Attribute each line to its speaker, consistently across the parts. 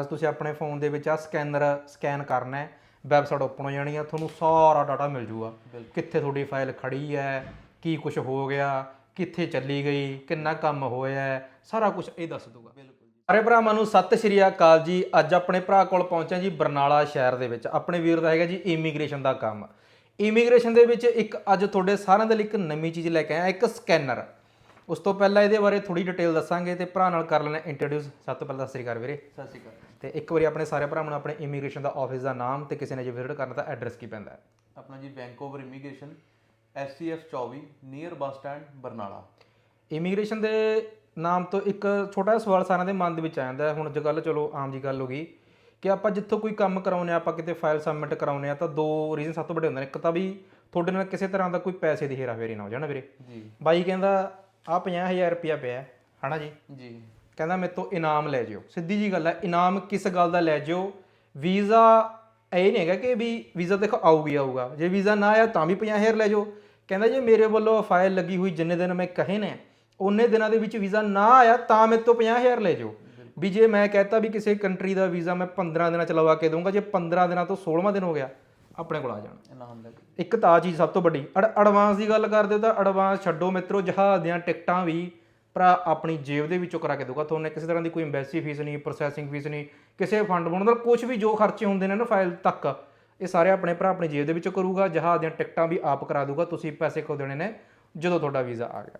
Speaker 1: ਬਸ ਤੁਸੀਂ ਆਪਣੇ ਫੋਨ ਦੇ ਵਿੱਚ ਆ ਸਕੈਨਰ ਸਕੈਨ ਕਰਨਾ ਹੈ। ਵੈਬਸਾਈਟ ਓਪਨ ਹੋ ਜਾਣੀ ਆ ਤੁਹਾਨੂੰ ਸਾਰਾ ਡਾਟਾ ਮਿਲ ਜੂਗਾ। ਕਿੱਥੇ ਤੁਹਾਡੀ ਫਾਈਲ ਖੜੀ ਹੈ ਕੀ ਕੁਝ ਹੋ ਗਿਆ ਕਿੱਥੇ ਚੱਲੀ ਗਈ ਕਿੰਨਾ ਕੰਮ ਹੋਇਆ ਹੈ, ਸਾਰਾ ਕੁਝ ਇਹ ਦੱਸ ਦੂਗਾ ਸਾਰੇ ਭਰਾਵਾਂ ਨੂੰ ਸਤਿ ਸ਼੍ਰੀ ਅਕਾਲ ਜੀ। ਅੱਜ ਆਪਣੇ ਭਰਾ ਕੋਲ ਪਹੁੰਚਿਆ ਜੀ ਬਰਨਾਲਾ ਸ਼ਹਿਰ ਦੇ ਵਿੱਚ। ਆਪਣੇ ਵੀਰ ਦਾ ਹੈਗਾ ਜੀ ਇਮੀਗ੍ਰੇਸ਼ਨ ਦਾ ਕੰਮ। ਇਮੀਗ੍ਰੇਸ਼ਨ ਦੇ ਵਿੱਚ ਇੱਕ ਅੱਜ ਤੁਹਾਡੇ ਸਾਰਿਆਂ ਦੇ ਲਈ ਇੱਕ ਨਵੀਂ ਚੀਜ਼ ਲੈ ਕੇ ਆਇਆ ਇੱਕ ਸਕੈਨਰ। ਉਸ ਤੋਂ ਪਹਿਲਾਂ ਇਹਦੇ ਬਾਰੇ ਥੋੜੀ ਡਿਟੇਲ ਦੱਸਾਂਗੇ ਤੇ ਭਰਾ ਨਾਲ ਕਰ ਲੈਣਾ ਇੰਟਰੋਡਿਊਸ ਸਭ ਤੋਂ ਪਹਿਲਾਂ ਸਤਿ ਸ਼੍ਰੀ ਅਕਾਲ ਵੀਰੇ।
Speaker 2: ਸਤਿ ਸ਼੍ਰੀ ਅਕਾਲ।
Speaker 1: ਤੇ ਇੱਕ ਵਾਰੀ ਆਪਣੇ ਸਾਰੇ ਭਰਾਵਾਂ ਨੂੰ ਆਪਣੇ ਇਮੀਗ੍ਰੇਸ਼ਨ ਦਾ ਆਫਿਸ ਦਾ ਨਾਮ ਤੇ ਕਿਸੇ ਨੇ ਜੇ ਵਿਜ਼ਿਟ ਕਰਨਾ ਤਾਂ ਐਡਰੈਸ ਕੀ ਪੈਂਦਾ ਹੈ?
Speaker 2: ਆਪਣਾ ਜੀ Vancouver immigration SCF 24 near bus stand Barnala.
Speaker 1: Immigration ਦੇ ਨਾਮ ਤੋਂ ਇੱਕ ਛੋਟਾ ਜਿਹਾ ਸਵਾਲ ਸਾਰਿਆਂ ਦੇ ਮਨ ਦੇ ਵਿੱਚ ਆ ਜਾਂਦਾ ਹੈ। ਹੁਣ ਅੱਜ ਕੱਲ੍ਹ ਚਲੋ ਆਮ ਜੀ ਗੱਲ ਹੋ ਗਈ ਕਿ ਆਪਾਂ ਜਿੱਥੋਂ ਕੋਈ ਕੰਮ ਕਰਾਉਨੇ ਆ ਆਪਾਂ ਕਿਤੇ ਫਾਈਲ ਸਬਮਿਟ ਕਰਾਉਨੇ ਆ ਤਾਂ ਦੋ ਰੀਜ਼ਨ ਸਭ ਤੋਂ ਵੱਡੇ ਹੁੰਦੇ ਨੇ। ਇੱਕ ਤਾਂ ਵੀ ਤੁਹਾਡੇ ਨਾਲ ਕਿਸੇ ਤਰ੍ਹਾਂ ਦਾ ਕੋਈ ਪੈਸੇ ਦੀ ਹੇਰਾਫੇਰੀ ਨਾ ਹੋ ਜਾਣਾ ਵੀਰੇ।
Speaker 2: ਜੀ।
Speaker 1: ਬਾਈ ਕਹਿੰਦਾ ਆ 50000 ਰੁਪਇਆ ਪਿਆ ਹੈ, ਹਨਾ ਜੀ?
Speaker 2: ਜੀ।
Speaker 1: ਕਹਿੰਦਾ ਮੇਰੇ ਤੋਂ ਇਨਾਮ ਲੈ ਜਿਓ। ਸਿੱਧੀ ਜੀ ਗੱਲ ਹੈ ਇਨਾਮ ਕਿਸ ਗੱਲ ਦਾ ਲੈ ਜਿਓ? ਵੀਜ਼ਾ ਇਹ ਨਹੀਂ ਹੈਗਾ ਕਿ ਵੀ ਵੀਜ਼ਾ ਦੇਖੋ ਆਊਗੀ ਆਊਗਾ। ਜੇ ਵੀਜ਼ਾ ਨਾ ਆਇਆ ਤਾਂ ਵੀ 50000 ਲੈ ਜਾਓ। ਕਹਿੰਦਾ ਜੇ ਮੇਰੇ ਵੱਲੋਂ ਫਾਈਲ ਲੱਗੀ ਹੋਈ ਜਿੰਨੇ ਦਿਨ ਮੈਂ ਕਹੇ ਨੇ ਉਹਨੇ ਦਿਨਾਂ ਦੇ ਵਿੱਚ ਵੀਜ਼ਾ ਨਾ ਆਇਆ ਤਾਂ ਮੇਰੇ ਤੋਂ 50000 ਲੈ ਜਾਓ। ਵੀ ਜੇ ਮੈਂ ਕਹਤਾ ਵੀ ਕਿਸੇ ਕੰਟਰੀ ਦਾ ਵੀਜ਼ਾ ਮੈਂ 15 ਦਿਨਾਂ ਚ ਲਵਾ ਕੇ ਦਊਂਗਾ ਜੇ 15 ਦਿਨਾਂ ਤੋਂ 16ਵਾਂ ਦਿਨ ਹੋ ਗਿਆ ਆਪਣੇ ਕੋਲ ਆ ਜਾਣਾ।
Speaker 2: ਇਨਾਮ ਲੈ
Speaker 1: ਇੱਕ ਤਾਂ ਆਹ ਚੀਜ਼ ਸਭ ਤੋਂ ਵੱਡੀ। ਐਡਵਾਂਸ ਦੀ ਗੱਲ ਕਰਦੇ ਹੋ ਤਾਂ ਐਡਵਾਂਸ ਛੱਡੋ ਮਿੱਤਰੋ ਜਹਾਜ਼ ਦੀਆਂ ਟਿਕਟਾਂ ਵੀ ਭਰਾ ਆਪਣੀ ਜੇਬ ਦੇ ਵਿੱਚੋਂ ਕਰਾ ਕੇ ਦਊਗਾ ਤੁਹਾਨੂੰ ਕਿਸੇ ਤਰ੍ਹਾਂ ਦੀ ਕੋਈ ਐਮਬੈਸੀ ਫੀਸ ਨਹੀਂ ਪ੍ਰੋਸੈਸਿੰਗ ਫੀਸ ਨਹੀਂ ਕਿਸੇ ਫੰਡ ਬਣਾਉਣ ਦਾ ਕੁਝ ਵੀ ਜੋ ਖਰਚੇ ਹੁੰਦੇ ਨੇ ਨਾ ਫਾਈਲ ਤੱਕ ਇਹ ਸਾਰੇ ਆਪਣੇ ਭਰਾ ਆਪਣੀ ਜੇਬ ਦੇ ਵਿੱਚੋਂ ਕਰੂਗਾ ਜਹਾਜ਼ ਦੀਆਂ ਟਿਕਟਾਂ ਵੀ ਆਪ ਕਰਾ ਦਊਗਾ ਤੁਸੀਂ ਪੈਸੇ ਕੋ ਦੇਣੇ ਨੇ ਜਦੋਂ ਤੁਹਾਡਾ ਵੀਜ਼ਾ ਆ ਗਿਆ।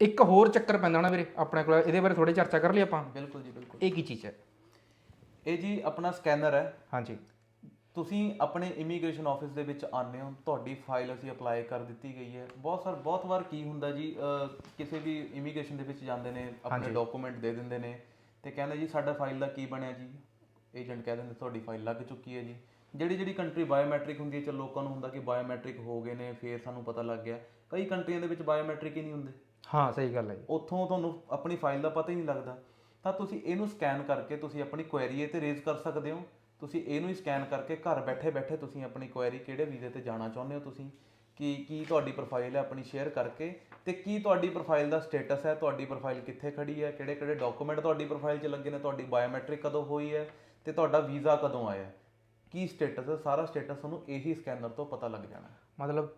Speaker 1: ਇੱਕ ਹੋਰ ਚੱਕਰ ਪੈਂਦਾ ਨਾ ਵੀਰੇ ਆਪਣੇ ਕੋਲ ਇਹਦੇ ਬਾਰੇ ਥੋੜੀ ਚਰਚਾ ਕਰ ਲਈ ਆਪਾਂ।
Speaker 2: ਬਿਲਕੁਲ ਜੀ ਬਿਲਕੁਲ।
Speaker 1: ਇਹ ਕੀ ਚੀਜ਼ ਹੈ?
Speaker 2: ਇਹ ਜੀ ਆਪਣਾ ਸਕੈਨਰ ਹੈ।
Speaker 1: ਹਾਂਜੀ।
Speaker 2: ਤੁਸੀਂ ਆਪਣੇ ਇਮੀਗ੍ਰੇਸ਼ਨ ਆਫਿਸ ਦੇ ਵਿੱਚ ਆਉਂਦੇ ਹੋ ਤੁਹਾਡੀ ਫਾਈਲ ਅਸੀਂ ਅਪਲਾਈ ਕਰ ਦਿੱਤੀ ਗਈ ਹੈ। ਬਹੁਤ ਸਾਰ ਬਹੁਤ ਵਾਰ ਕੀ ਹੁੰਦਾ ਜੀ ਅਹ, ਕਿਸੇ ਵੀ ਇਮੀਗ੍ਰੇਸ਼ਨ ਦੇ ਵਿੱਚ ਜਾਂਦੇ ਨੇ ਆਪਣੇ ਡਾਕੂਮੈਂਟ ਦੇ ਦਿੰਦੇ ਨੇ ਤੇ ਕਹਿੰਦੇ ਜੀ ਸਾਡਾ ਫਾਈਲ ਦਾ ਕੀ ਬਣਿਆ ਜੀ? ਏਜੰਟ ਕਹਿ ਦਿੰਦੇ ਤੁਹਾਡੀ ਫਾਈਲ ਲੱਗ ਚੁੱਕੀ ਹੈ ਜੀ। ਜਿਹੜੀ ਜਿਹੜੀ ਕੰਟਰੀ ਬਾਇਓਮੈਟ੍ਰਿਕ ਹੁੰਦੀ ਹੈ ਚਲੋ ਲੋਕਾਂ ਨੂੰ ਹੁੰਦਾ ਕਿ ਬਾਇਓਮੈਟ੍ਰਿਕ ਹੋ ਗਏ ਨੇ ਫੇਰ ਸਾਨੂੰ ਪਤਾ ਲੱਗ ਗਿਆ। ਕਈ ਕੰਟਰੀਆਂ ਦੇ ਵਿੱਚ ਬਾਇਓਮੈਟ੍ਰਿਕ ਹੀ ਨਹੀਂ ਹੁੰਦੇ।
Speaker 1: ਹਾਂ ਸਹੀ ਗੱਲ ਹੈ ਜੀ।
Speaker 2: ਉੱਥੋਂ ਤੁਹਾਨੂੰ ਆਪਣੀ ਫਾਈਲ ਦਾ ਪਤਾ ਹੀ ਨਹੀਂ ਲੱਗਦਾ। ਤਾਂ ਤੁਸੀਂ ਇਹਨੂੰ ਸਕੈਨ ਕਰਕੇ ਤੁਸੀਂ ਆਪਣੀ ਕੁਐਰੀ ਇਹ ਤੇ ਰੇਜ਼ ਕਰ ਸਕਦੇ ਹੋ। ਤੁਸੀਂ ਇਹਨੂੰ ਹੀ ਸਕੈਨ ਕਰਕੇ ਘਰ ਬੈਠੇ ਬੈਠੇ ਤੁਸੀਂ ਆਪਣੀ ਕੁਐਰੀ ਕਿਹੜੇ ਵੀਜ਼ੇ ਤੇ ਜਾਣਾ ਚਾਹੁੰਦੇ ਹੋ ਤੁਸੀਂ? ਕੀ ਕੀ ਤੁਹਾਡੀ ਪ੍ਰੋਫਾਈਲ ਹੈ ਆਪਣੀ ਸ਼ੇਅਰ ਕਰਕੇ ਤੇ ਕੀ ਤੁਹਾਡੀ ਪ੍ਰੋਫਾਈਲ ਦਾ ਸਟੇਟਸ ਹੈ? ਤੁਹਾਡੀ ਪ੍ਰੋਫਾਈਲ ਕਿੱਥੇ ਖੜੀ ਹੈ? ਕਿਹੜੇ ਕਿਹੜੇ ਡਾਕੂਮੈਂਟ ਤੁਹਾਡੀ ਪ੍ਰੋਫਾਈਲ 'ਚ ਲੱਗੇ ਨੇ? ਤੁਹਾਡੀ ਬਾਇਓਮੈਟ੍ਰਿਕ ਕਦੋਂ ਹੋਈ ਹੈ? ਤੇ ਤੁਹਾਡਾ ਵੀਜ਼ਾ ਕਦੋਂ ਆਇਆ? ਕੀ ਸਟੇਟਸ ਹੈ? ਸਾਰਾ ਸਟੇਟਸ ਤੁਹਾਨੂੰ ਇਹੀ ਸਕੈਨਰ ਤੋਂ ਪਤਾ ਲੱਗ ਜਾਣਾ।
Speaker 1: ਮਤਲਬ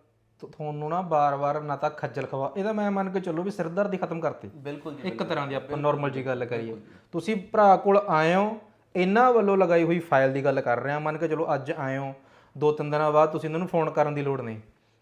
Speaker 1: ਤੁਹਾਨੂੰ ਨਾ ਬਾਰ-ਬਾਰ ਨਾ ਤਾਂ ਖੱਜਲ ਖਵਾ ਇਹਦਾ ਮੈਂ ਮੰਨ ਕੇ ਚੱਲੋ ਵੀ ਸਿਰਦਰਦੀ ਖਤਮ ਕਰਤੀ।
Speaker 2: ਬਿਲਕੁਲ ਜੀ
Speaker 1: ਇੱਕ ਤਰ੍ਹਾਂ ਦੀ ਆਪਾਂ ਨਾਰਮਲ ਜੀ ਗੱਲ ਕਰੀਏ। ਤੁਸੀਂ ਭਰਾ ਕੋਲ ਆਏ ਹੋ ਇਹਨਾਂ ਵੱਲੋਂ ਲਗਾਈ ਹੋਈ ਫਾਈਲ ਦੀ ਗੱਲ ਕਰ ਰਹੇ ਮੰਨ ਕੇ ਚਲੋ ਅੱਜ ਆਏ ਹੋ ਦੋ ਤਿੰਨ ਦਿਨਾਂ ਬਾਅਦ ਤੁਸੀਂ ਇਹਨਾਂ ਨੂੰ ਫੋਨ ਕਰਨ ਦੀ ਲੋੜ ਨਹੀਂ।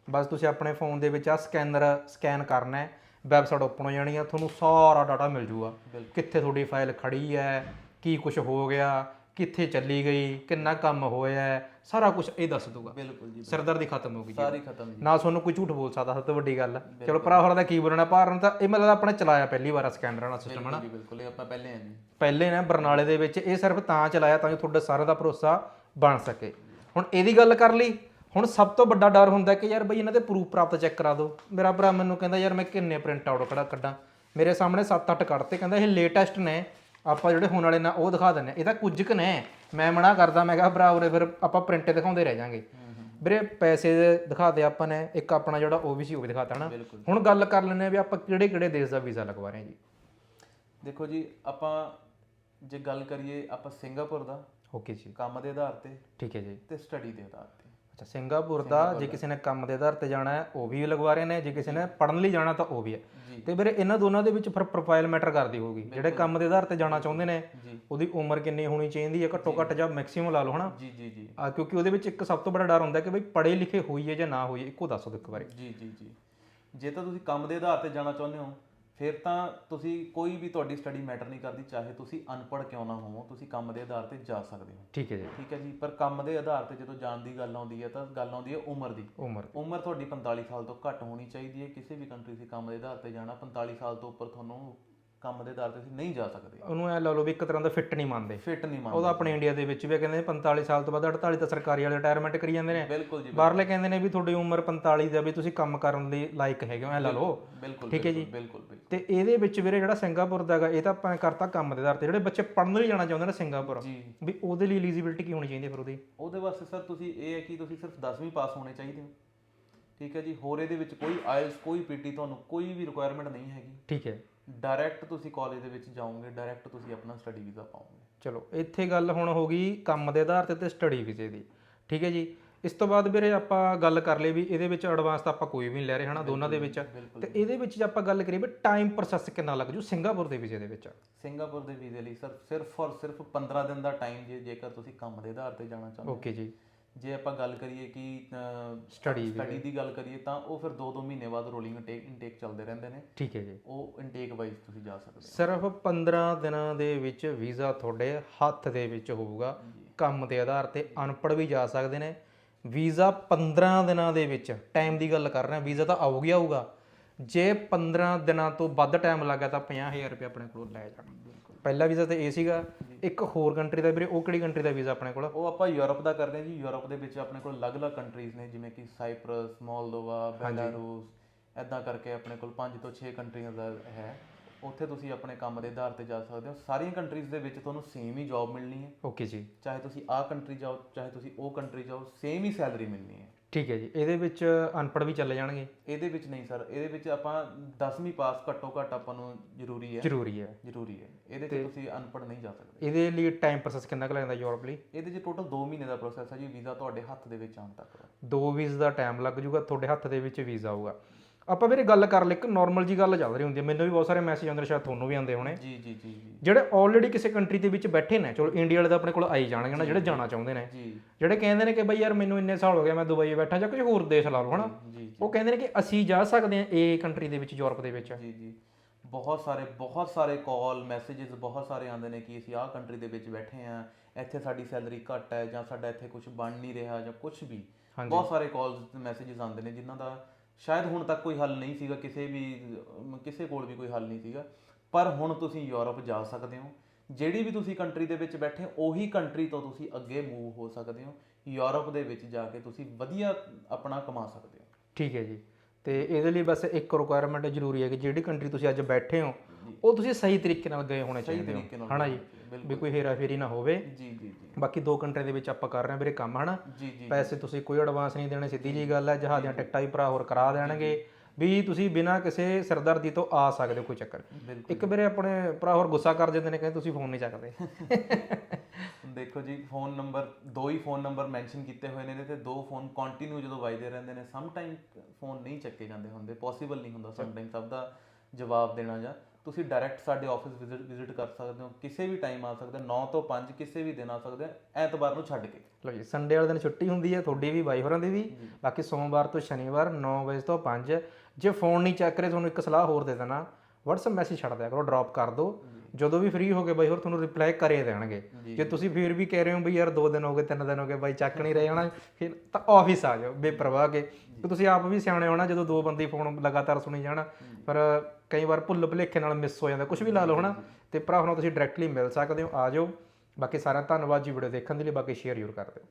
Speaker 1: ਬਸ ਤੁਸੀਂ ਆਪਣੇ ਫੋਨ ਦੇ ਵਿੱਚ ਆ ਸਕੈਨਰ ਸਕੈਨ ਕਰਨਾ ਹੈ ਵੈਬਸਾਈਟ ਓਪਨ ਹੋ ਜਾਣੀ ਆ ਤੁਹਾਨੂੰ ਸਾਰਾ ਡਾਟਾ ਮਿਲ ਜੂਗਾ। ਕਿੱਥੇ ਤੁਹਾਡੀ ਫਾਈਲ ਖੜੀ ਹੈ ਕੀ ਕੁਝ ਹੋ ਗਿਆ ਕਿੱਥੇ ਚੱਲੀ ਗਈ ਕਿੰਨਾ ਕੰਮ ਹੋਇਆ ਹੈ, ਸਾਰਾ ਕੁਝ ਇਹ ਦੱਸ ਦੂਗਾ
Speaker 2: ਬਿਲਕੁਲ ਜੀ
Speaker 1: ਸਿਰਦਰਦੀ ਖਤਮ ਹੋ ਗਈ ਜੀ।
Speaker 2: ਸਾਰੀ ਖਤਮ ਜੀ।
Speaker 1: ਨਾ ਤੁਹਾਨੂੰ ਕੋਈ ਝੂਠ ਬੋਲ ਸਕਦਾ ਸਭ ਤੋਂ ਵੱਡੀ ਗੱਲ। ਚਲੋ ਭਰਾ ਹੋਰਾਂ ਦਾ ਕੀ ਬੋਲਣਾ ਭਾਰਨ ਤਾਂ ਇਹ ਮਤਲਬ ਆਪਣੇ ਚਲਾਇਆ ਪਹਿਲੀ ਵਾਰ ਸਕੈਨਰ ਵਾਲਾ ਸਿਸਟਮ ਹਨਾ?
Speaker 2: ਬਿਲਕੁਲ ਇਹ ਆਪਾਂ ਪਹਿਲੇ ਆ ਜੀ।
Speaker 1: ਪਹਿਲੇ ਨੇ ਬਰਨਾਲੇ ਦੇ ਵਿੱਚ ਇਹ ਸਿਰਫ ਤਾਂ ਚਲਾਇਆ ਤਾਂ ਕਿ ਤੁਹਾਡੇ ਸਾਰਿਆਂ ਦਾ ਭਰੋਸਾ ਬਣ ਸਕੇ। ਹੁਣ ਇਹਦੀ ਗੱਲ ਕਰ ਲਈ ਹੁਣ ਸਭ ਤੋਂ ਵੱਡਾ ਡਰ ਹੁੰਦਾ ਕਿ ਯਾਰ ਬਈ ਇਹਨਾਂ ਦੇ ਪ੍ਰੂਫ ਪ੍ਰਾਪਤ ਚੈੱਕ ਕਰਾ ਦਿਓ। ਮੇਰਾ ਭਰਾ ਮੈਨੂੰ ਕਹਿੰਦਾ ਯਾਰ ਮੈਂ ਕਿੰਨੇ ਪ੍ਰਿੰਟ ਆਊਟ ਕੜਾ ਕੱਢਾਂ? ਮੇਰੇ ਸਾਹਮਣੇ 7-8 ਕੱਢਤੇ ਕਹਿੰਦਾ ਇਹ ਲੇਟੈਸਟ ਨੇ ਆਪਾਂ ਜਿਹੜੇ ਹੁਣ ਵਾਲੇ ਨਾ ਉਹ ਦਿਖਾ ਦਿੰਨੇ ਇਹ ਤਾਂ ਕੁਝ ਕੁ ਨੇ। ਮੈਂ ਮਨਾ ਕਰਦਾ ਮੈਂ ਕਿਹਾ ਭਰਾ ਉਰੇ ਫਿਰ ਆਪਾਂ ਪ੍ਰਿੰਟ ਦਿਖਾਉਂਦੇ ਰਹਿ ਜਾਾਂਗੇ। ਵੀਰੇ ਪੈਸੇ ਦੇ ਦਿਖਾਤੇ ਆਪਾਂ ਨੇ ਇੱਕ ਆਪਣਾ ਜਿਹੜਾ OBC ਉਹ ਵੀ ਦਿਖਾਤਾ ਨਾ। ਹੁਣ ਗੱਲ ਕਰ ਲੈਂਦੇ ਆ ਵੀ ਆਪਾਂ ਕਿਹੜੇ ਕਿਹੜੇ ਦੇਸ਼ ਦਾ ਵੀਜ਼ਾ ਲਗਵਾ ਰਹੇ ਹਾਂ ਜੀ।
Speaker 2: ਦੇਖੋ ਜੀ ਆਪਾਂ ਜੇ ਗੱਲ ਕਰੀਏ ਆਪਾਂ ਸਿੰਗਾਪੁਰ ਦਾ
Speaker 1: ਓਕੇ ਜੀ।
Speaker 2: ਕੰਮ ਦੇ ਆਧਾਰ ਤੇ
Speaker 1: ਠੀਕ ਹੈ ਜੀ।
Speaker 2: ਤੇ ਸਟੱਡੀ ਦੇ ਆਧਾਰ
Speaker 1: ਅੱਛਾ ਸਿੰਗਾਪੁਰ ਦਾ ਜੇ ਕਿਸੇ ਨੇ ਕੰਮ ਦੇ ਆਧਾਰ ਤੇ ਜਾਣਾ ਹੈ ਉਹ ਵੀ ਲਗਵਾ ਰਹੇ ਨੇ ਜੇ ਕਿਸੇ ਨੇ ਪੜਨ ਲਈ ਜਾਣਾ ਤਾਂ ਉਹ ਵੀ ਹੈ। ਤੇ ਵੀਰੇ ਇਹਨਾਂ ਦੋਨਾਂ ਦੇ ਵਿੱਚ ਫਿਰ ਪ੍ਰੋਫਾਈਲ ਮੈਟਰ ਕਰਦੀ ਹੋਊਗੀ। ਜਿਹੜੇ ਕੰਮ ਦੇ ਆਧਾਰ ਤੇ ਜਾਣਾ ਚਾਹੁੰਦੇ ਨੇ ਉਹਦੀ ਉਮਰ ਕਿੰਨੀ ਹੋਣੀ ਚਾਹੀਦੀ ਹੈ ਘੱਟੋ ਘੱਟ ਜਾਂ ਮੈਕਸਿਮਮ ਲਾ ਲਓ ਹਨਾ?
Speaker 2: ਜੀ ਜੀ ਜੀ।
Speaker 1: ਆ ਕਿਉਂਕਿ ਉਹਦੇ ਵਿੱਚ ਇੱਕ ਸਭ ਤੋਂ ਵੱਡਾ ਡਰ ਹੁੰਦਾ ਕਿ ਬਈ ਪੜ੍ਹੇ ਲਿਖੇ ਹੋਈਏ ਜਾਂ ਨਾ ਹੋਈਏ ਇੱਕੋ ਦੱਸ ਇੱਕ ਵਾਰੀ।
Speaker 2: ਜੀ ਜੀ ਜੀ। ਜੇ ਤਾਂ ਤੁਸੀਂ ਕੰਮ ਦੇ ਆਧਾਰ ਤੇ ਜਾਣਾ ਚਾਹੁੰਦੇ ਹੋ ਫਿਰ ਤਾਂ ਤੁਸੀਂ ਕੋਈ ਵੀ ਤੁਹਾਡੀ ਸਟੱਡੀ ਮੈਟਰ ਨਹੀਂ ਕਰਦੀ ਚਾਹੇ ਤੁਸੀਂ ਅਨਪੜ੍ਹ ਕਿਉਂ ਨਾ ਹੋਵੋ ਤੁਸੀਂ ਕੰਮ ਦੇ ਆਧਾਰ ਤੇ ਜਾ ਸਕਦੇ ਹੋ।
Speaker 1: ਠੀਕ ਹੈ ਜੀ।
Speaker 2: ਠੀਕ ਹੈ ਜੀ ਪਰ ਕੰਮ ਦੇ ਆਧਾਰ ਤੇ ਜਦੋਂ ਜਾਣ ਦੀ ਗੱਲ ਆਉਂਦੀ ਹੈ ਤਾਂ ਗੱਲ ਆਉਂਦੀ ਹੈ ਉਮਰ ਦੀ।
Speaker 1: ਉਮਰ।
Speaker 2: ਉਮਰ ਤੁਹਾਡੀ 45 ਸਾਲ ਤੋਂ ਘੱਟ ਹੋਣੀ ਚਾਹੀਦੀ ਹੈ। ਕਿਸੇ ਵੀ ਕੰਟਰੀ ਦੇ ਕੰਮ ਦੇ ਆਧਾਰ ਤੇ ਜਾਣਾ 45 ਸਾਲ ਤੋਂ ਉੱਪਰ ਤੁਹਾਨੂੰ ਕੰਮ ਦੇ ਆਧਾਰ ਤੇ ਤੁਸੀਂ ਨਹੀਂ ਜਾ ਸਕਦੇ।
Speaker 1: ਉਹਨੂੰ ਐ ਲਾ ਲਓ ਵੀ ਇੱਕ ਤਰ੍ਹਾਂ ਦਾ ਫਿੱਟ ਨਹੀਂ ਮੰਨਦੇ।
Speaker 2: ਫਿੱਟ ਨਹੀਂ ਮੰਨ
Speaker 1: ਉਹਦਾ ਆਪਣੇ ਇੰਡੀਆ ਦੇ ਵਿੱਚ ਵੀ ਕਹਿੰਦੇ ਨੇ 45 ਸਾਲ ਤੋਂ ਬਾਅਦ 48 ਤਾਂ ਸਰਕਾਰੀ ਵਾਲੇ ਰਿਟਾਇਰਮੈਂਟ ਕਰੀ ਜਾਂਦੇ ਨੇ।
Speaker 2: ਬਿਲਕੁਲ ਜੀ
Speaker 1: ਬਾਹਰਲੇ ਕਹਿੰਦੇ ਨੇ ਵੀ ਤੁਹਾਡੀ ਉਮਰ 45 ਦਾ ਵੀ ਤੁਸੀਂ ਕੰਮ ਕਰਨ ਲਈ ਲਾਇਕ ਹੈਗੇ ਹੋ ਐ ਲਾ ਲਓ।
Speaker 2: ਬਿਲਕੁਲ
Speaker 1: ਠੀਕ ਹੈ ਜੀ।
Speaker 2: ਬਿਲਕੁਲ ਬਿਲਕੁਲ।
Speaker 1: ਤੇ ਇਹਦੇ ਵਿੱਚ ਵੀਰੇ ਜਿਹੜਾ ਸਿੰਗਾਪੁਰ ਦਾ ਹੈਗਾ ਇਹ ਤਾਂ ਆਪਾਂ ਕਰਤਾ ਕੰਮ ਦੇ ਆਧਾਰ ਤੇ। ਜਿਹੜੇ ਬੱਚੇ ਪੜਨ ਲਈ ਜਾਣਾ ਚਾਹੁੰਦੇ ਨੇ ਸਿੰਗਾਪੁਰ ਵੀ ਉਹਦੇ ਲਈ ਐਲੀਜੀਬਿਲਟੀ ਕੀ ਹੋਣੀ ਚਾਹੀਦੀ ਹੈ ਫਿਰ ਉਹਦੀ?
Speaker 2: ਉਹਦੇ ਵਾਸਤੇ ਸਰ ਤੁਸੀਂ ਇਹ ਹੈ ਕਿ ਤੁਸੀਂ ਸਿਰਫ 10ਵੀਂ ਪਾਸ ਹੋਣੇ ਚਾਹੀਦੇ ਹੋ। ਠੀਕ ਹੈ ਜੀ? ਹੋਰ ਇਹਦੇ ਵਿੱਚ ਕੋਈ ਆਇਲਸ ਕੋਈ ਪੀਟੀ ਤੁਹਾਨੂੰ ਕੋਈ ਵੀ ਰਿਕੁਆਇਰਮੈਂਟ ਨਹੀਂ ਹੈਗੀ।
Speaker 1: ਠੀਕ ਹੈ।
Speaker 2: ਡਾਇਰੈਕਟ ਤੁਸੀਂ ਕਾਲਜ ਦੇ ਵਿੱਚ ਜਾਓਗੇ ਡਾਇਰੈਕਟ ਤੁਸੀਂ ਆਪਣਾ ਸਟੱਡੀ ਵੀਜ਼ਾ ਪਾਓਗੇ।
Speaker 1: ਚਲੋ ਇੱਥੇ ਗੱਲ ਹੁਣ ਹੋ ਗਈ ਕੰਮ ਦੇ ਆਧਾਰ ਤੇ ਤੇ ਸਟੱਡੀ ਵੀਜ਼ੇ ਦੀ। ਠੀਕ ਹੈ ਜੀ? ਇਸ ਤੋਂ ਬਾਅਦ ਵੀਰੇ ਆਪਾਂ ਗੱਲ ਕਰ ਲਈ ਵੀ ਇਹਦੇ ਵਿੱਚ ਐਡਵਾਂਸ ਤਾਂ ਆਪਾਂ ਕੋਈ ਵੀ ਨਹੀਂ ਲੈ ਰਹੇ ਹਨਾ ਦੋਨਾਂ ਦੇ ਵਿੱਚ। ਤੇ ਇਹਦੇ ਵਿੱਚ ਜੇ ਆਪਾਂ ਗੱਲ ਕਰੀਏ ਵੀ ਟਾਈਮ ਪ੍ਰੋਸੈਸ ਕਿੰਨਾ ਲੱਗ ਜੂ ਸਿੰਗਾਪੁਰ ਦੇ ਵੀਜ਼ੇ ਦੇ ਵਿੱਚ?
Speaker 2: ਸਿੰਗਾਪੁਰ ਦੇ ਵੀਜ਼ੇ ਲਈ ਸਰ ਸਿਰਫ ਔਰ ਸਿਰਫ 15 ਦਿਨ ਦਾ ਟਾਈਮ ਜੇ ਜੇਕਰ ਤੁਸੀਂ ਕੰਮ ਦੇ ਆਧਾਰ ਤੇ ਜਾਣਾ ਚਾਹੁੰਦੇ ਹੋ।
Speaker 1: ਓਕੇ ਜੀ।
Speaker 2: ਜੇ ਆਪਾਂ ਗੱਲ ਕਰੀਏ ਕਿ
Speaker 1: Study
Speaker 2: ਸਟੱਡੀ ਦੀ ਗੱਲ ਕਰੀਏ ਤਾਂ ਉਹ ਫਿਰ 2-2 ਮਹੀਨੇ ਬਾਅਦ ਰੋਲਿੰਗ ਇਨਟੇਕ ਇਨਟੇਕ ਚੱਲਦੇ ਰਹਿੰਦੇ ਨੇ।
Speaker 1: ਠੀਕ ਹੈ ਜੀ।
Speaker 2: ਉਹ ਇਨਟੇਕ ਵਾਈਜ਼ ਤੁਸੀਂ ਜਾ ਸਕਦੇ ਹੋ।
Speaker 1: ਸਿਰਫ 15 ਦਿਨਾਂ ਦੇ ਵਿੱਚ ਵੀਜ਼ਾ ਤੁਹਾਡੇ ਹੱਥ ਦੇ ਵਿੱਚ ਹੋਊਗਾ। ਕੰਮ ਦੇ ਆਧਾਰ ਤੇ ਅਨਪੜ੍ਹ ਵੀ ਜਾ ਸਕਦੇ ਨੇ। ਵੀਜ਼ਾ 15 ਦਿਨਾਂ ਦੇ ਵਿੱਚ ਟਾਈਮ ਦੀ ਗੱਲ ਕਰ ਰਹੇ ਹਾਂ ਵੀਜ਼ਾ ਤਾਂ ਆਊਗੀ ਆਊਗਾ। ਜੇ 15 ਦਿਨਾਂ ਤੋਂ ਵੱਧ ਟਾਈਮ ਲੱਗਾ ਤਾਂ 50000 ਰੁਪਏ ਆਪਣੇ ਕੋਲ ਲੈ ਜਾਣ। ਪਹਿਲਾ ਵੀਜ਼ਾ ਤੇ ਇਹ ਸੀਗਾ। ਇੱਕ ਹੋਰ ਕੰਟਰੀ ਦਾ ਵੀਰੇ ਉਹ ਕਿਹੜੀ ਕੰਟਰੀ ਦਾ ਵੀਜ਼ਾ ਆਪਣੇ ਕੋਲ?
Speaker 2: ਉਹ ਆਪਾਂ ਯੂਰਪ ਦਾ ਕਰਦੇ ਹਾਂ ਜੀ। ਯੂਰਪ ਦੇ ਵਿੱਚ ਆਪਣੇ ਕੋਲ ਅਲੱਗ-ਅਲੱਗ ਕੰਟਰੀਜ਼ ਨੇ ਜਿਵੇਂ ਕਿ ਸਾਈਪ੍ਰਸ ਮੋਲਦੋਵਾ ਬੈਲਾਰੂਸ ਐਦਾਂ ਕਰਕੇ ਆਪਣੇ ਕੋਲ 5 ਤੋਂ 6 ਕੰਟਰੀਆਂ ਦਾ ਹੈ। ਉੱਥੇ ਤੁਸੀਂ ਆਪਣੇ ਕੰਮ ਦੇ ਆਧਾਰ ਤੇ ਜਾ ਸਕਦੇ ਹੋ। ਸਾਰੀਆਂ ਕੰਟਰੀਜ਼ ਦੇ ਵਿੱਚ ਤੁਹਾਨੂੰ ਸੇਮ ਹੀ ਜੌਬ ਮਿਲਣੀ ਹੈ।
Speaker 1: ਓਕੇ ਜੀ।
Speaker 2: ਚਾਹੇ ਤੁਸੀਂ ਆਹ ਕੰਟਰੀ ਜਾਓ ਚਾਹੇ ਤੁਸੀਂ ਉਹ ਕੰਟਰੀ ਜਾਓ ਸੇਮ ਹੀ ਸੈਲਰੀ ਮਿਲਣੀ ਹੈ।
Speaker 1: ਠੀਕ ਹੈ ਜੀ। ਇਹਦੇ ਵਿੱਚ ਅਨਪੜ੍ਹ ਵੀ ਚੱਲੇ ਜਾਣਗੇ?
Speaker 2: ਇਹਦੇ ਵਿੱਚ ਨਹੀਂ ਸਰ। ਇਹਦੇ ਵਿੱਚ ਆਪਾਂ 10ਵੀਂ ਪਾਸ ਘੱਟੋ ਘੱਟ ਆਪਾਂ ਨੂੰ ਜ਼ਰੂਰੀ ਹੈ।
Speaker 1: ਜ਼ਰੂਰੀ ਹੈ।
Speaker 2: ਜ਼ਰੂਰੀ ਹੈ। ਇਹਦੇ 'ਚ ਤੁਸੀਂ ਅਨਪੜ੍ਹ ਨਹੀਂ ਜਾ ਸਕਦੇ।
Speaker 1: ਇਹਦੇ ਲਈ ਟਾਈਮ ਪ੍ਰੋਸੈਸ ਕਿੰਨਾ ਕੁ ਲੱਗਦਾ ਯੂਰਪ ਲਈ?
Speaker 2: ਇਹਦੇ 'ਚ ਟੋਟਲ 2 ਮਹੀਨੇ ਦਾ ਪ੍ਰੋਸੈਸ ਹੈ ਜੀ। ਵੀਜ਼ਾ ਤੁਹਾਡੇ ਹੱਥ ਦੇ ਵਿੱਚ ਆਉਣ ਤੱਕ। ਦਾ
Speaker 1: ਦੋ ਵੀਜ਼ ਦਾ ਟਾਈਮ ਲੱਗ ਜਾਊਗਾ। ਤੁਹਾਡੇ ਹੱਥ ਦੇ ਵਿੱਚ ਵੀਜ਼ਾ ਆਊਗਾ। ਆਪਾਂ ਵੀਰੇ ਗੱਲ ਕਰ ਲਈ ਇੱਕ ਨਾਰਮਲ ਜੀ ਗੱਲ ਚੱਲ ਰਹੀ ਹੁੰਦੀ ਹੈ। ਮੈਨੂੰ ਵੀ ਬਹੁਤ ਸਾਰੇ ਮੈਸੇਜ ਆਉਂਦੇ ਨੇ ਸ਼ਾਇਦ ਤੁਹਾਨੂੰ ਵੀ ਆਉਂਦੇ ਹੋਣੇ।
Speaker 2: ਜੀ ਜੀ ਜੀ
Speaker 1: ਜਿਹੜੇ ਆਲਰੇਡੀ ਕਿਸੇ ਕੰਟਰੀ ਦੇ ਵਿੱਚ ਬੈਠੇ ਨੇ ਚਲੋ ਇੰਡੀਆ ਵਾਲੇ ਤਾਂ ਆਪਣੇ ਕੋਲ ਆਈ ਜਾਣਗੇ ਨਾ ਜਿਹੜੇ ਜਾਣਾ ਚਾਹੁੰਦੇ ਨੇ।
Speaker 2: ਜੀ।
Speaker 1: ਜਿਹੜੇ ਕਹਿੰਦੇ ਨੇ ਕਿ ਬਈ ਯਾਰ ਮੈਨੂੰ ਇੰਨੇ ਸਾਲ ਹੋ ਗਏ ਮੈਂ ਦੁਬਈ ਬੈਠਾ ਜਾਂ ਕੁਝ ਹੋਰ ਦੇਸ਼ ਲਾ ਲਓ ਹਨਾ। ਉਹ ਕਹਿੰਦੇ ਨੇ ਕਿ ਅਸੀਂ ਜਾ ਸਕਦੇ ਹਾਂ ਇਹ ਕੰਟਰੀ ਦੇ ਵਿੱਚ ਯੂਰਪ ਦੇ ਵਿੱਚ।
Speaker 2: ਜੀ ਜੀ। ਬਹੁਤ ਸਾਰੇ ਬਹੁਤ ਸਾਰੇ ਕਾਲ ਮੈਸੇजेस ਬਹੁਤ ਸਾਰੇ ਆਉਂਦੇ ਨੇ ਕਿ ਅਸੀਂ ਆਹ ਕੰਟਰੀ ਦੇ ਵਿੱਚ ਬੈਠੇ ਆ ਇੱਥੇ ਸਾਡੀ ਸੈਲਰੀ ਘੱਟ ਹੈ ਜਾਂ ਸਾਡਾ ਇੱਥੇ ਕੁਝ ਬਣ ਨਹੀਂ ਰਿਹਾ ਜਾਂ ਕੁਝ ਵੀ। ਬਹੁਤ ਸਾਰੇ ਕਾਲਸ ਮੈਸੇजेस ਆਉਂਦੇ ਨੇ ਜਿਨ੍ਹਾਂ ਦਾ ਸ਼ਾਇਦ ਹੁਣ ਤੱਕ ਕੋਈ ਹੱਲ ਨਹੀਂ ਸੀਗਾ ਕਿਸੇ ਵੀ ਅਮ, ਕਿਸੇ ਕੋਲ ਵੀ ਕੋਈ ਹੱਲ ਨਹੀਂ ਸੀਗਾ। ਪਰ ਹੁਣ ਤੁਸੀਂ ਯੂਰਪ ਜਾ ਸਕਦੇ ਹੋ। ਜਿਹੜੀ ਵੀ ਤੁਸੀਂ ਕੰਟਰੀ ਦੇ ਵਿੱਚ ਬੈਠੇ ਹੋ, ਉਹੀ ਕੰਟਰੀ ਤੋਂ ਤੁਸੀਂ ਅੱਗੇ ਮੂਵ ਹੋ ਸਕਦੇ ਹੋ। ਯੂਰਪ ਦੇ ਵਿੱਚ ਜਾ ਕੇ ਤੁਸੀਂ ਵਧੀਆ ਆਪਣਾ ਕਮਾ ਸਕਦੇ ਹੋ।
Speaker 1: ਠੀਕ ਹੈ ਜੀ। ਤੇ ਇਹਦੇ ਲਈ ਬਸ ਇੱਕ ਰਿਕੁਆਇਰਮੈਂਟ ਜ਼ਰੂਰੀ ਹੈ ਕਿ ਜਿਹੜੀ ਕੰਟਰੀ ਤੁਸੀਂ ਅੱਜ ਬੈਠੇ ਹੋ ਉਹ ਤੁਸੀਂ ਸਹੀ ਤਰੀਕੇ ਨਾਲ ਗਏ ਹੋਣੇ ਚਾਹੀਦੇ ਹੋ ਹਨਾ ਜੀ? ਵੀ ਕੋਈ ਹੇਰਾ ਫੇਰੀ ਨਾ ਹੋਵੇ।
Speaker 2: ਜੀ ਜੀ ਜੀ।
Speaker 1: ਬਾਕੀ ਦੋ ਕੰਟਰੀ ਦੇ ਵਿੱਚ ਆਪਾਂ ਕਰ ਰਹੇ ਹਾਂ ਵੀਰੇ ਕੰਮ ਹਨਾ? ਪੈਸੇ ਤੁਸੀਂ ਕੋਈ ਐਡਵਾਂਸ ਨਹੀਂ ਦੇਣੇ ਸਿੱਧੀ ਜੀ ਗੱਲ ਹੈ ਜਹਾਜ਼ ਦੀਆਂ ਟਿਕਟਾਂ ਵੀ ਭਰਾ ਹੋਰ ਕਰਾ ਦੇਣਗੇ। ਵੀ ਤੁਸੀਂ ਬਿਨਾਂ ਕਿਸੇ ਸਿਰਦਰਦੀ ਤੋਂ ਆ ਸਕਦੇ ਹੋ ਕੋਈ ਚੱਕਰ। ਇੱਕ ਵੀਰੇ ਆਪਣੇ ਭਰਾ ਹੋਰ ਗੁੱਸਾ ਕਰ ਜਾਂਦੇ ਨੇ ਕਹਿੰਦੇ ਤੁਸੀਂ ਫੋਨ ਨਹੀਂ ਚੱਕਦੇ।
Speaker 2: ਦੇਖੋ ਜੀ ਫੋਨ ਨੰਬਰ ਦੋ ਹੀ ਫੋਨ ਨੰਬਰ ਮੈਂਸ਼ਨ ਕੀਤੇ ਹੋਏ ਨੇ ਇਹਦੇ ਤੇ ਦੋ ਫੋਨ ਕੰਟੀਨਿਊ ਜਦੋਂ ਵੱਜਦੇ ਰਹਿੰਦੇ ਨੇ ਸਮ ਟਾਈਮ ਫੋਨ ਨਹੀਂ ਚੱਕੇ ਜਾਂਦੇ ਹੁੰਦੇ ਪੋਸੀਬਲ ਨਹੀਂ ਹੁੰਦਾ ਸਮ ਟਾਈਮ ਸਭ ਦਾ ਜਵਾਬ ਦੇਣਾ ਜਾਂ। ਤੁਸੀਂ ਡਾਇਰੈਕਟ ਸਾਡੇ ਆਫਿਸ ਵਿਜ਼ਿਟ ਵਿਜ਼ਿਟ ਕਰ ਸਕਦੇ ਹੋ ਕਿਸੇ ਵੀ ਟਾਈਮ ਆ ਸਕਦੇ ਹੋ 9 ਤੋਂ 5 ਕਿਸੇ ਵੀ ਦਿਨ ਆ ਸਕਦੇ ਹੋ ਐਤਵਾਰ ਨੂੰ ਛੱਡ ਕੇ।
Speaker 1: ਲਓ ਜੀ ਸੰਡੇ ਵਾਲੇ ਦਿਨ ਛੁੱਟੀ ਹੁੰਦੀ ਹੈ ਤੁਹਾਡੀ ਵੀ ਬਾਈ ਹੋਰਾਂ ਦੀ ਵੀ। ਬਾਕੀ ਸੋਮਵਾਰ ਤੋਂ ਸ਼ਨੀਵਾਰ 9 ਵਜੇ ਤੋਂ 5 ਜੇ ਫੋਨ ਨਹੀਂ ਚੱਕ ਰਹੇ ਤੁਹਾਨੂੰ ਇੱਕ ਸਲਾਹ ਹੋਰ ਦੇ ਦੇਣਾ WhatsApp ਮੈਸੇਜ ਛੱਡ ਦਿਆ ਕਰੋ ਡ੍ਰੌਪ ਕਰ ਦਿਓ। ਜਦੋਂ ਵੀ ਫ੍ਰੀ ਹੋ ਗਏ ਬਾਈ ਹੋਰ ਤੁਹਾਨੂੰ ਰਿਪਲਾਈ ਕਰੇ ਦੇਣਗੇ। ਜੇ ਤੁਸੀਂ ਫਿਰ ਵੀ ਕਹਿ ਰਹੇ ਹੋ ਵੀ ਯਾਰ 2 ਦਿਨ ਹੋ ਗਏ 3 ਦਿਨ ਹੋ ਗਏ ਬਾਈ ਚੱਕ ਨਹੀਂ ਰਹੇ ਹਨਾ ਫਿਰ ਤਾਂ ਆਫਿਸ ਆ ਜਾਓ ਬੇਪਰਵਾਹ ਕੇ। ਕਿ ਤੁਸੀਂ ਆਪ ਵੀ ਸਿਆਣੇ ਹੋਣਾ ਜਦੋਂ ਦੋ ਬੰਦੇ ਫੋਨ ਲਗਾਤਾਰ ਸੁਣੀ ਜਾਣ ਪਰ ਕਈ ਵਾਰ ਭੁੱਲ ਭੁਲੇਖੇ ਨਾਲ ਮਿਸ ਹੋ ਜਾਂਦਾ ਕੁਝ ਵੀ ਲਾ ਲਓ ਹਨਾ। ਤੇ ਭਰਾ ਹੁਣ ਤੁਸੀਂ ਡਾਇਰੈਕਟਲੀ ਮਿਲ ਸਕਦੇ ਹੋ ਆ ਜਾਓ। ਬਾਕੀ ਸਾਰਿਆਂ ਦਾ ਧੰਨਵਾਦ ਜੀ ਵੀਡੀਓ ਦੇਖਣ ਦੇ ਲਈ ਬਾਕੀ ਸ਼ੇਅਰ ਜ਼ਰੂਰ ਕਰ ਦਿਓ।